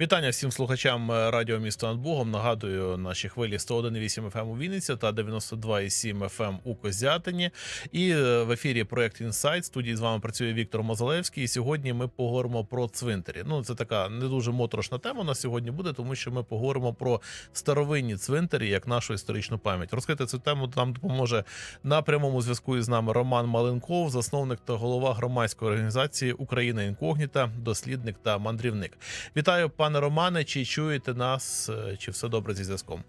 Вітання всім слухачам е, радіо місто над Богом. Нагадую, наші хвилі 101,8 FM у Вінниці та 92,7 FM у Козятині. І е, в ефірі проект Інсайт. Студії з вами працює Віктор Мозалевський. І сьогодні ми поговоримо про цвинтарі. Ну, це така не дуже моторошна тема. На сьогодні буде, тому що ми поговоримо про старовинні цвинтарі як нашу історичну пам'ять. Розкрити цю тему нам допоможе на прямому зв'язку із нами Роман Маленков, засновник та голова громадської організації Україна інкогніта, дослідник та мандрівник. Вітаю, пане Романе. Чи чуєте нас? е, Чи все добре зі зв'язком?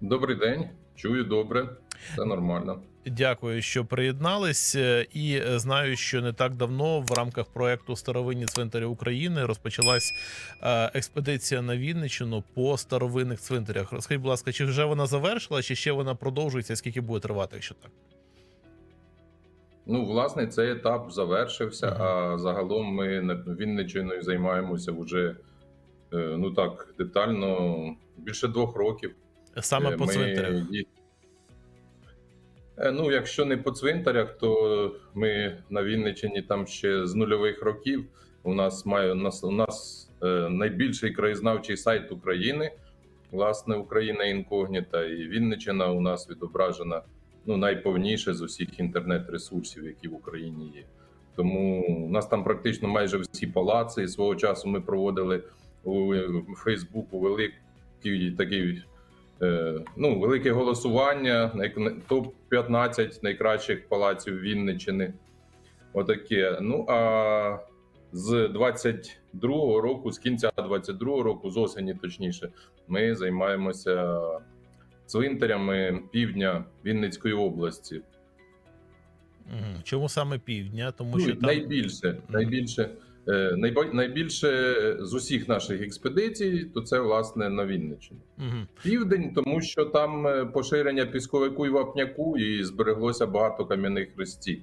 Добрий день, чую добре, все нормально. Дякую, що приєднались. Е, І е, знаю, що не так давно в рамках проекту Старовинні цвинтарі України розпочалась експедиція на Вінниччину по старовинних цвинтарях. Розкажіть, будь ласка, чи вже вона завершила, чи ще вона продовжується? Скільки буде тривати, якщо так? Ну, власне, цей етап завершився, а загалом ми на Вінниччиною займаємося вже е, ну так детально більше двох років. Саме Е, по ми цвинтарях. Е, Ну, якщо не по цвинтарях, то ми на Вінниччині там ще з нульових років. У нас має у нас у нас найбільший краєзнавчий сайт України, власне, Україна інкогніта, і Вінниччина у нас відображена ну найповніше з усіх інтернет-ресурсів, які в Україні є. Тому у нас там практично майже всі палаци. І свого часу ми проводили у Фейсбуку великий такий е, ну, велике голосування, топ 15 найкращих палаців Вінниччини. Отаке. Ну а з 22-го року, з кінця 22-го року, з осені точніше, ми займаємося цвинтарями півдня Вінницької області. Чому саме півдня? Тому Ну, що там найбільше, найбільше, е, найбільше з усіх наших експедицій, то це власне на Вінниччині. Південь, тому що там е, поширення пісковику і вапняку, і збереглося багато кам'яних хрестів.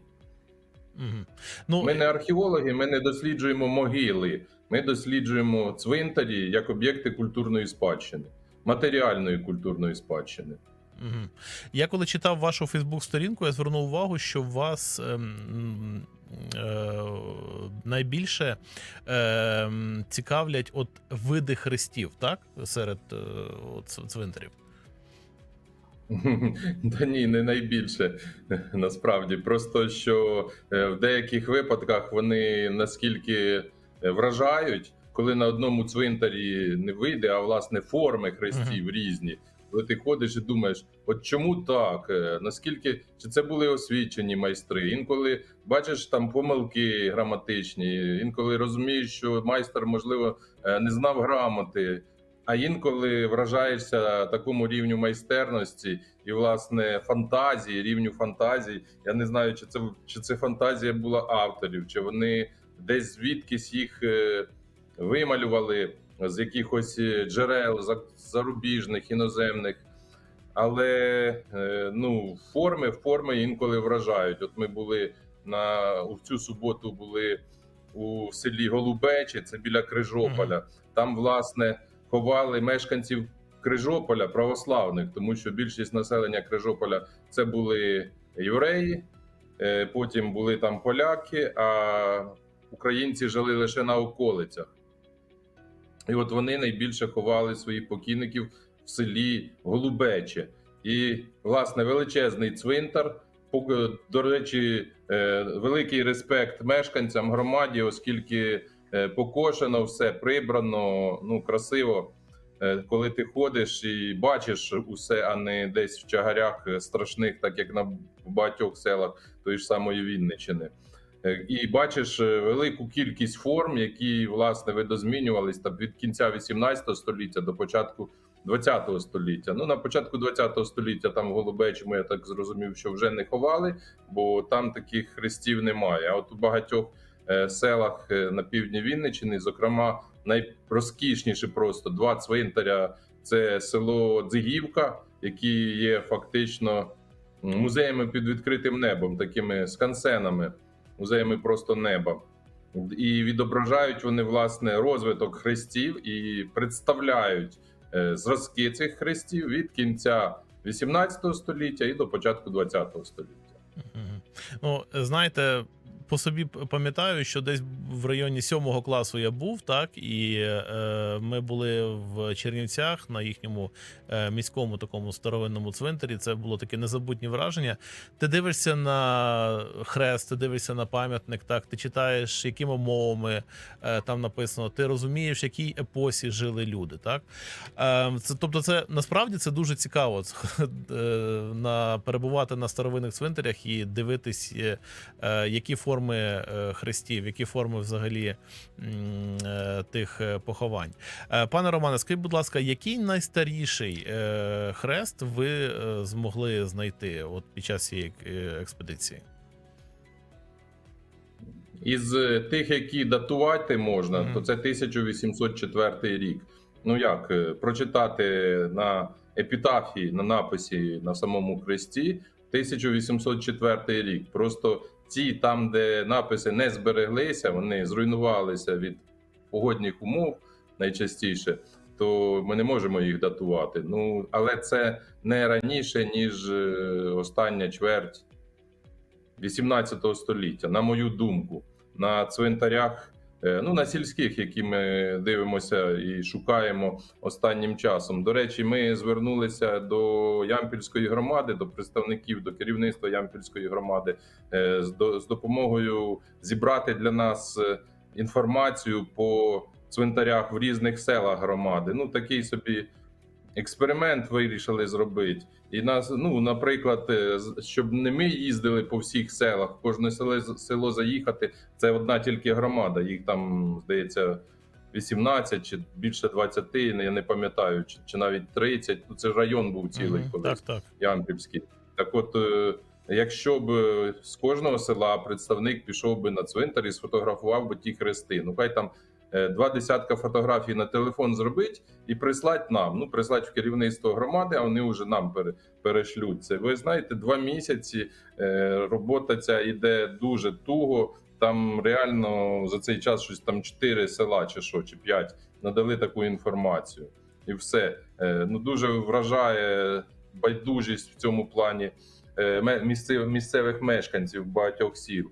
Ну, Ми не археологи, ми не досліджуємо могили, ми досліджуємо цвинтарі як об'єкти культурної спадщини, матеріальної культурної спадщини. Мгм. Я коли читав вашу Фейсбук-сторінку, я звернув увагу, що вас ем, е, найбільше ем, цікавлять от види хрестів, так? Серед е, от цвинтарів. Та ні, не найбільше насправді. Просто що е, в деяких випадках вони наскільки е, вражають, коли на одному цвинтарі не вийде, а власне форми хрестів різні. Коли ти ходиш і думаєш, от чому так? Е, Наскільки чи це були освічені майстри? Інколи бачиш там помилки граматичні, інколи розумієш, що майстер, можливо, е, не знав грамоти. А інколи вражаєшся такому рівню майстерності і власне фантазії, рівню фантазії. Я не знаю, чи це чи це фантазія була авторів, чи вони десь звідкись їх е, вималювали з якихось е, джерел зарубіжних, іноземних. Але е, ну, форми, форми інколи вражають. От ми були на у цю суботу були у селі Голубечі, це біля Крижополя. Там, власне, ховали мешканців Крижополя православних, тому що більшість населення Крижополя це були євреї, е, потім були там поляки, а українці жили лише на околицях. І от вони найбільше ховали своїх покійників в селі Голубече. І, власне, величезний цвинтар. До речі, е, великий респект мешканцям громаді, оскільки е, покошено все прибрано, ну красиво. Е, Коли ти ходиш і бачиш усе, а не десь в чагарях страшних, так як на багатьох селах тої ж самої Вінниччини. Е, І бачиш е, велику кількість форм, які власне видозмінювались там від кінця 18 століття до початку 20 століття. Ну на початку 20 століття там Голубечому я так зрозумів, що вже не ховали, бо там таких хрестів немає. А от у багатьох е, селах на півдні Вінниччини, зокрема, найрозкішніші просто два цвинтаря. Це село Дзигівка, які є фактично музеями під відкритим небом, такими скансенами, музеями просто неба. І відображають вони власне розвиток хрестів і представляють е, зразки цих хрестів від кінця 18 століття і до початку 20 століття. Ну, знаєте, по собі пам'ятаю, що десь в районі сьомого класу я був, так і е, ми були в Чернівцях на їхньому е, міському такому старовинному цвинтарі. Це було таке незабутнє враження. Ти дивишся на хрест, ти дивишся на пам'ятник, так ти читаєш, якими мовами е, там написано. Ти розумієш, в якій епосі жили люди. Так е, це, тобто, це насправді це дуже цікаво е, на перебувати на старовинних цвинтарях і дивитись, е, е, які форми е, хрестів, які форми взагалі е, тих е, поховань. Пане Романе, скажіть, будь ласка, який найстаріший хрест ви змогли знайти от під час цієї експедиції? Із тих, які датувати можна, Мгм. то це 1804 рік. Ну як прочитати на епітафії, на написі на самому хресті 1804 рік. Просто ті, там, де написи не збереглися, вони зруйнувалися від погодних умов найчастіше, то ми не можемо їх датувати. Ну але це не раніше, ніж е, остання чверть 18 століття, на мою думку, на цвинтарях, ну на сільських, які ми дивимося і шукаємо останнім часом. До речі, ми звернулися до Ямпільської громади, до представників, до керівництва Ямпільської громади е, з допомогою зібрати для нас е, інформацію по цвинтарях в різних селах громади. Ну такий собі. Експеримент вирішили зробити, і нас, ну наприклад, е, щоб не ми їздили по всіх селах, в кожне село, село заїхати. Це одна тільки громада. Їх там здається 18 чи більше 20, Я не пам'ятаю, чи, чи навіть 30. Ну це ж район був цілий Мгм, колись. Так, так. Ямпільський. Так от, е, якщо б е, з кожного села представник пішов би на цвинтар і сфотографував би ті хрести. Ну хай там два десятка фотографій на телефон зробить і прислать нам. Ну, прислать в керівництво громади, а вони вже нам пере, перешлють це. Ви знаєте, два місяці е, робота ця йде дуже туго. Там реально за цей час щось там чотири села, чи що, чи п'ять надали таку інформацію, і все. Е, ну дуже вражає байдужість в цьому плані е, місцевих мешканців багатьох сіл.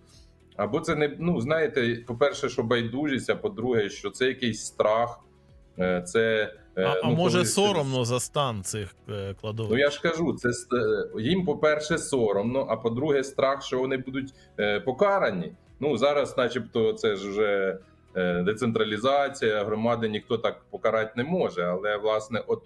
Або це не ну знаєте, по-перше, що байдужість, а по-друге, що це якийсь страх. е, Це е, А, а ну, може коли- соромно за стан цих е, кладовищ? Ну я ж кажу, це їм, по-перше, соромно, а по-друге, страх, що вони будуть покарані. Ну зараз, начебто, це ж вже децентралізація, громади ніхто так покарати не може. Але власне, от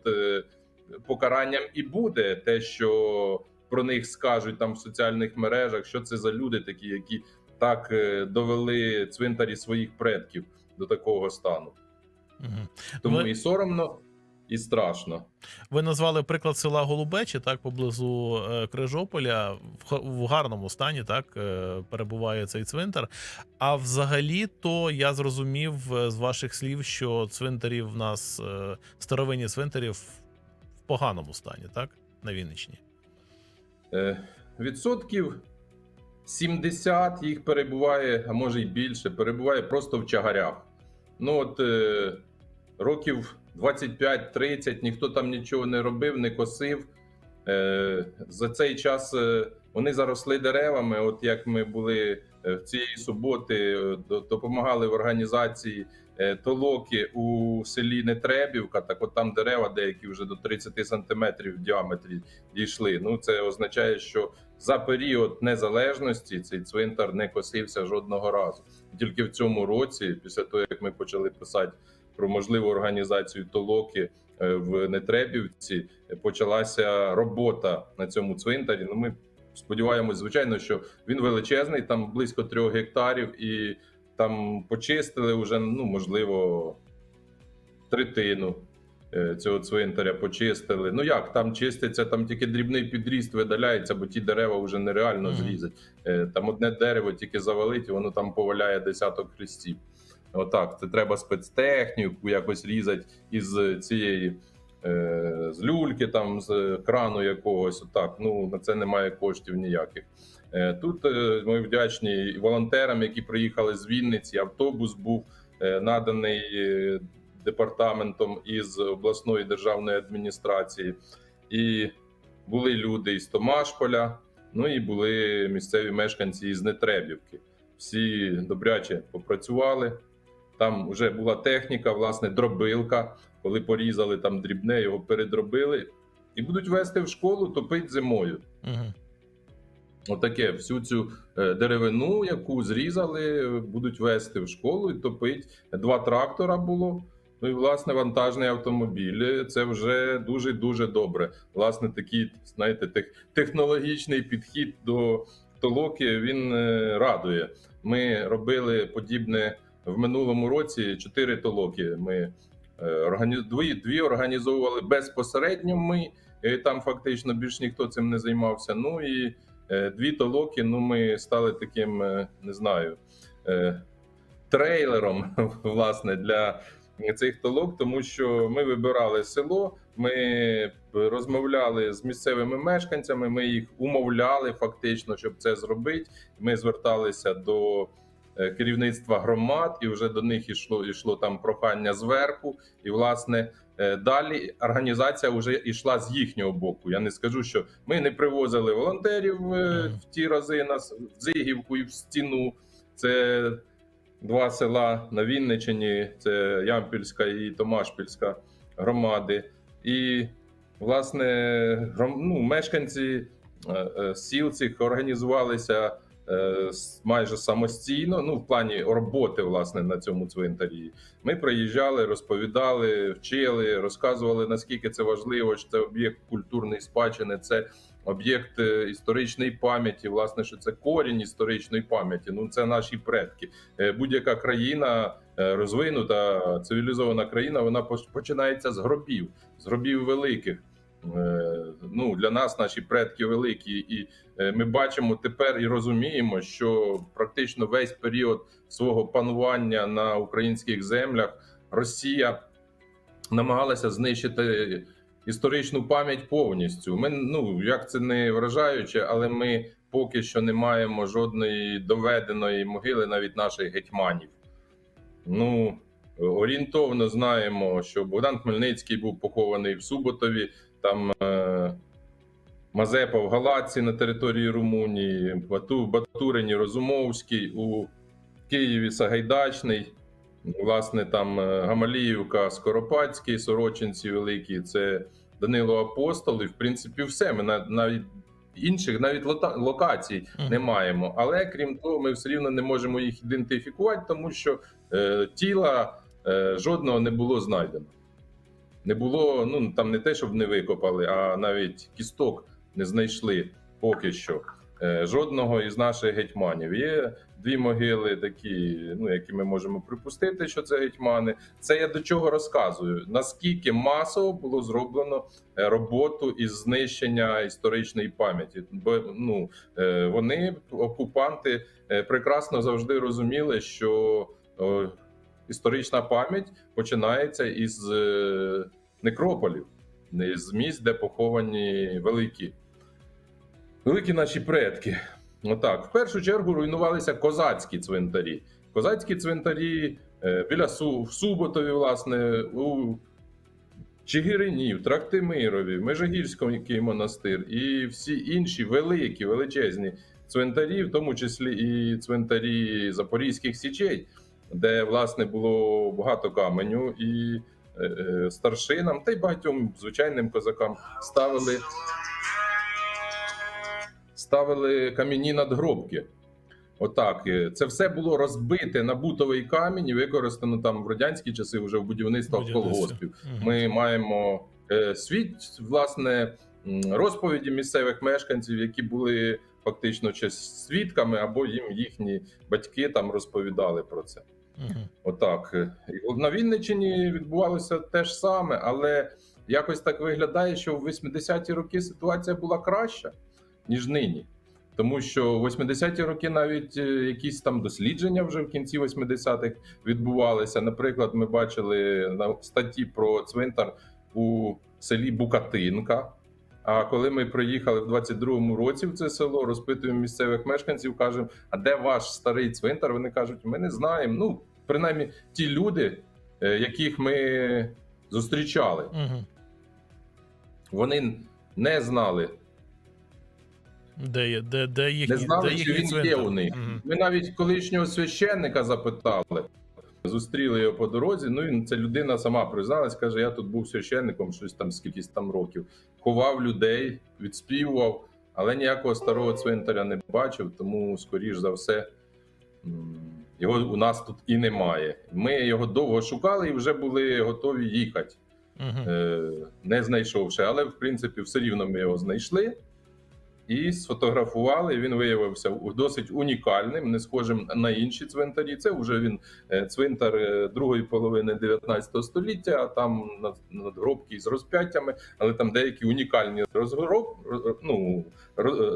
покаранням і буде те, що про них скажуть там в соціальних мережах, що це за люди такі, які так е, довели цвинтарі своїх предків до такого стану. Мгм. Тому Ви- і соромно, і страшно. Ви назвали приклад села Голубечі, так поблизу е, Крижополя. В, гарному стані так е, перебуває цей цвинтар. А взагалі, то я зрозумів з ваших слів, що цвинтарі в нас старовинні цвинтарі в, в поганому стані, так на Вінниччині. Е, Відсотків 70 їх перебуває, а може й більше, перебуває просто в чагарях. Ну от е, років 25-30 ніхто там нічого не робив, не косив. Е, за цей час е, вони заросли деревами. От як ми були е, в цієї суботи, е, допомагали в організації е, толоки у селі Нетребівка. Так, от там дерева деякі вже до 30 сантиметрів в діаметрі дійшли. Ну це означає, що за період незалежності цей цвинтар не косився жодного разу. Тільки в цьому році, після того як ми почали писати про можливу організацію толоки е, в Нетребівці, почалася робота на цьому цвинтарі. Ну ми сподіваємось, звичайно, що він величезний, там близько трьох гектарів, і там почистили вже ну можливо третину цього цвинтаря почистили. Ну як там чиститься, там тільки дрібний підріст видаляється, бо ті дерева вже нереально Мгм. зрізати. Е, Там одне дерево тільки завалить, і воно там поваляє десяток хрестів. Отак, це треба спецтехніку якось різати із цієї е, з люльки, там з крану якогось. Отак. Ну на це немає коштів ніяких. Е, Тут е, ми вдячні волонтерам, які приїхали з Вінниці. Автобус був е, наданий е, департаментом із обласної державної адміністрації, і були люди із Томашполя, ну і були місцеві мешканці із Нетребівки. всі добряче попрацювали. Там вже була техніка, власне, дробилка. Коли порізали там дрібне, його передробили. І будуть вести в школу, топить зимою. Угу. Отаке, всю цю е, деревину, яку зрізали, будуть вести в школу і топить. Два трактора було. Ну і власне вантажний автомобіль. Це вже дуже дуже добре. Власне, такий, знаєте, тех, технологічний підхід до толоки він е, радує. Ми робили подібне в минулому році. Чотири толоки. Ми е, дві, дві організовували безпосередньо. Ми там фактично більш ніхто цим не займався. Ну і Е, Дві толоки. Ну, ми стали таким, не знаю, трейлером власне для цих толок, тому що ми вибирали село, ми розмовляли з місцевими мешканцями. Ми їх умовляли фактично, щоб це зробити. Ми зверталися до е, керівництва громад, і вже до них ішло ішло там прохання зверху. І власне Е, Далі організація вже йшла з їхнього боку. Я не скажу, що ми не привозили волонтерів е, в ті рази нас в Зигівку і в стіну. Це два села на Вінниччині: це Ямпільська і Томашпільська громади. І, власне, ну, мешканці е, е, сіл цих організувалися е, майже самостійно. Ну, в плані роботи, власне, на цьому цвинтарі. Ми приїжджали, розповідали, вчили, розказували наскільки це важливо, що це об'єкт культурної спадщини, це об'єкт е, історичної пам'яті. Власне, що це корінь історичної пам'яті. Ну це наші предки. Е, Будь-яка країна е, розвинута, цивілізована країна, вона починається з гробів, з гробів великих. Ну для нас наші предки великі, і ми бачимо тепер і розуміємо, що практично весь період свого панування на українських землях Росія намагалася знищити історичну пам'ять повністю. Ми ну як це не вражаюче, але ми поки що не маємо жодної доведеної могили навіть наших гетьманів. Ну орієнтовно знаємо, що Богдан Хмельницький був похований в Суботові. Там е, Мазепа в Галаці на території Румунії, Бату, Батурині Розумовський у Києві Сагайдачний. Власне, там е, Гамаліївка, Скоропадський, Сорочинці Великі, це Данило Апостол. І в принципі, все. Ми на- навіть інших, навіть лота- локацій не маємо. Але крім того, ми все рівно не можемо їх ідентифікувати, тому що е, тіла е, жодного не було знайдено. Не було, ну там не те, щоб не викопали, а навіть кісток не знайшли поки що. Е, жодного із наших гетьманів. Є дві могили, такі, ну які ми можемо припустити, що це гетьмани. Це я до чого розказую. Наскільки масово було зроблено е, роботу із знищення історичної пам'яті? Бо ну е, вони, окупанти, прекрасно завжди розуміли, що історична пам'ять починається із некрополів, не з місць, де поховані великі. Великі наші предки. Отак, в першу чергу руйнувалися козацькі цвинтарі. Козацькі цвинтарі е, біля Су, в Суботові, власне, у Чигирині, в Трактимирові, Межигірський монастир і всі інші великі, величезні цвинтарі, в тому числі і цвинтарі Запорізьких січей, де власне було багато каменю, і е, е, старшинам та й багатьом звичайним козакам ставили ставили кам'яні надгробки. Отак, е, це все було розбите на бутовий камінь і використано там в радянські часи вже в будівництвах колгоспів. Ми маємо е, світ, власне, розповіді місцевих мешканців, які були фактично чи свідками, або їм їхні батьки там розповідали про це. Отак. І На Вінниччині відбувалося те ж саме, але якось так виглядає, що в 80-ті роки ситуація була краща, ніж нині. Тому що в 80-ті роки навіть е, якісь там дослідження вже в кінці 80-х відбувалися. Наприклад, ми бачили на статті про цвинтар у селі Букатинка. А коли ми приїхали в 22-му році в це село, розпитуємо місцевих мешканців, кажемо: а де ваш старий цвинтар? Вони кажуть, ми не знаємо. Ну, принаймні, ті люди, е, яких ми зустрічали, Мгм. вони не знали Де, є- де, де їхні, Не знали, де чи він є у них. Мгм. Ми навіть колишнього священника запитали. Зустріли його по дорозі. Ну він ця людина сама призналась, каже: я тут був священником, щось там скількись там років. Ховав людей, відспівував, але ніякого старого цвинтаря не бачив, тому, скоріш за все, його у нас тут і немає. Ми його довго шукали і вже були готові їхати, Мгм. е, не знайшовши. Але в принципі, все рівно ми його знайшли. І сфотографували. Він виявився досить унікальним, не схожим на інші цвинтарі. Це вже він е, цвинтар е, другої половини 19 століття. Там над- надгробки з розп'яттями, але там деякі унікальні розгроб, ну,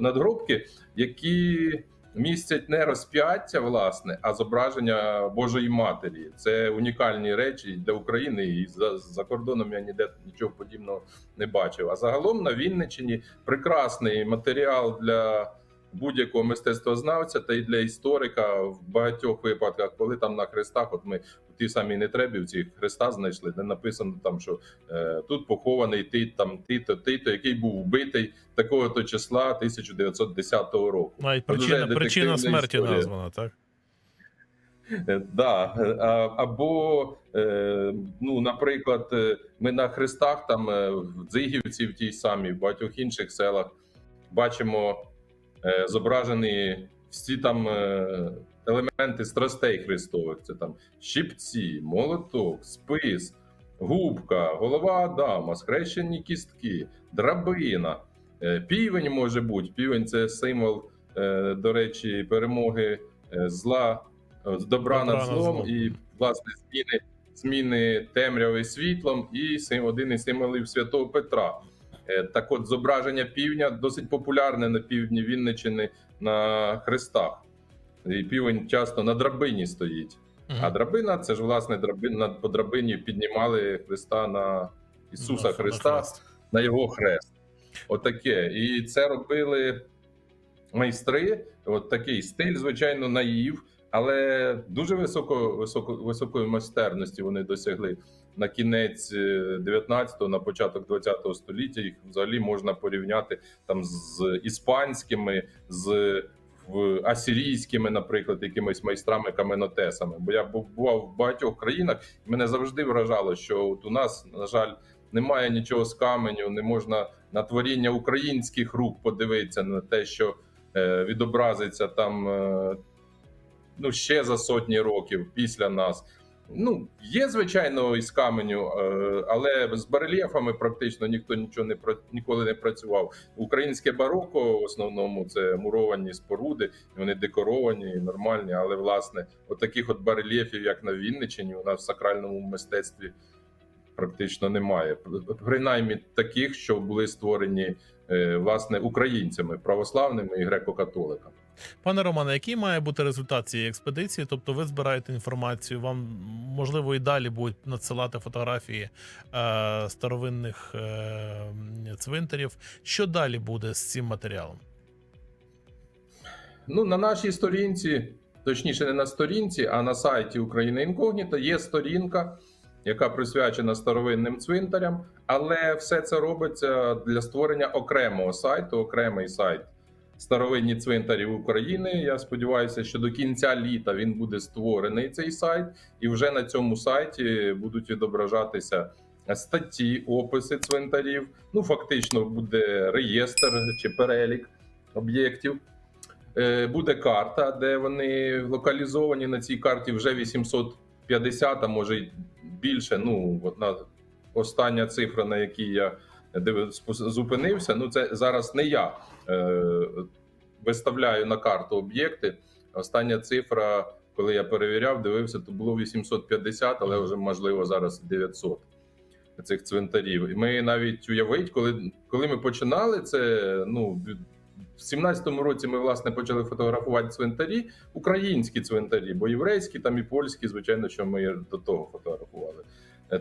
надгробки, які містять не розп'яття, власне, а зображення Божої Матері. Це унікальні речі для України, і за, за кордоном я ніде нічого подібного не бачив. А загалом на Вінниччині прекрасний матеріал для будь-якого мистецтвознавця та й для історика в багатьох випадках, коли там на хрестах, от ми в тій самій Нетребівці хреста знайшли, де написано там, що е, тут похований ти там тито, тито, який був вбитий такого то числа 1910 року. Навіть причина, причина смерті історія. названа, так? Е, Да. е, а- Або, е, ну, наприклад, ми на хрестах, там в Дзигівці, в тій самій, в багатьох інших селах бачимо зображені всі там е, елементи страстей Христових. Це там щипці, молоток, спис, губка, голова Адама, схрещені кістки, драбина. Е, Півень може бути. Півень це символ, е, до речі, перемоги е, зла, е, добра Добра над злом злом. і власне зміни, зміни темряви світлом, і один із символів святого Петра. Е, Так от, зображення півня досить популярне на півдні Вінниччини на хрестах. І півень часто на драбині стоїть. Мгм. А драбина це ж власне драбина по драбині піднімали Христа на Ісуса Христа хрест. на його хрест. Отаке. І це робили майстри. От такий стиль, звичайно, наїв, але дуже високо, високо, високої майстерності вони досягли. На кінець 19-го, на початок 20-го століття їх взагалі можна порівняти там з іспанськими, з в асирійськими, наприклад, якимись майстрами каменотесами. Бо я був- бував в багатьох країнах, і мене завжди вражало, що от у нас, на жаль, немає нічого з каменю, не можна на творіння українських рук подивитися на те, що е, відобразиться там е, ну, ще за сотні років після нас. Ну, є, звичайно, із каменю, е, але з барельєфами практично ніхто нічого не ніколи не працював. Українське бароко в основному це муровані споруди, вони декоровані, нормальні. Але власне, от таких от барельєфів, як на Вінниччині, у нас в сакральному мистецтві практично немає. Принаймні таких, що були створені е, власне українцями, православними і греко-католиками. Пане Романе, який має бути результат цієї експедиції? Тобто ви збираєте інформацію, вам можливо і далі будуть надсилати фотографії е, старовинних е, цвинтарів. Що далі буде з цим матеріалом? Ну, на нашій сторінці, точніше, не на сторінці, а на сайті України Інкогніта є сторінка, яка присвячена старовинним цвинтарям, але все це робиться для створення окремого сайту, окремий сайт старовинні цвинтарі України. Я сподіваюся, що до кінця літа він буде створений цей сайт, і вже на цьому сайті будуть відображатися статті, описи цвинтарів. Ну, фактично, буде реєстр чи перелік об'єктів. Е, Буде карта, де вони локалізовані на цій карті вже 850, а може й більше. Ну, от на остання цифра, на якій я зупинився. Ну, це зараз не я е, виставляю на карту об'єкти. Остання цифра, коли я перевіряв, дивився, то було 850, але вже можливо зараз 900 цих цвинтарів. І ми навіть уявить, коли, коли ми починали це, ну в 17-му році ми власне почали фотографувати цвинтарі, українські цвинтарі, бо єврейські там і польські, звичайно, що ми до того фотографували.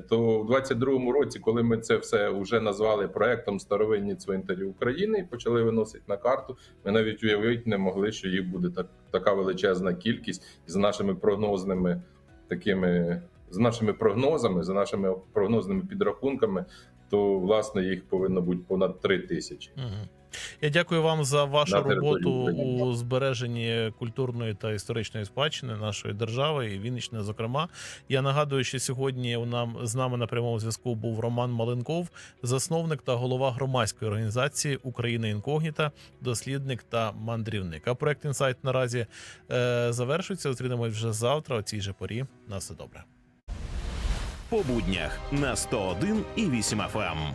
То в 22-му році, коли ми це все вже назвали проектом старовинні цвинтарі України і почали виносити на карту, ми навіть уявити не могли, що їх буде так, така величезна кількість з нашими прогнозними такими. З нашими прогнозами, за нашими прогнозними підрахунками, то власне їх повинно бути понад три тисячі. Угу. Я дякую вам за вашу роботу у збереженні культурної та історичної спадщини нашої держави і Вінниччини, зокрема. Я нагадую, що сьогодні у нам з нами на прямому зв'язку був Роман Маленков, засновник та голова громадської організації Україна інкогніта, дослідник та мандрівник. А проект інсайт наразі е, завершується. Зустрінемось вже завтра. О цій же порі. На все добре. по буднях на 101 і 8 FM.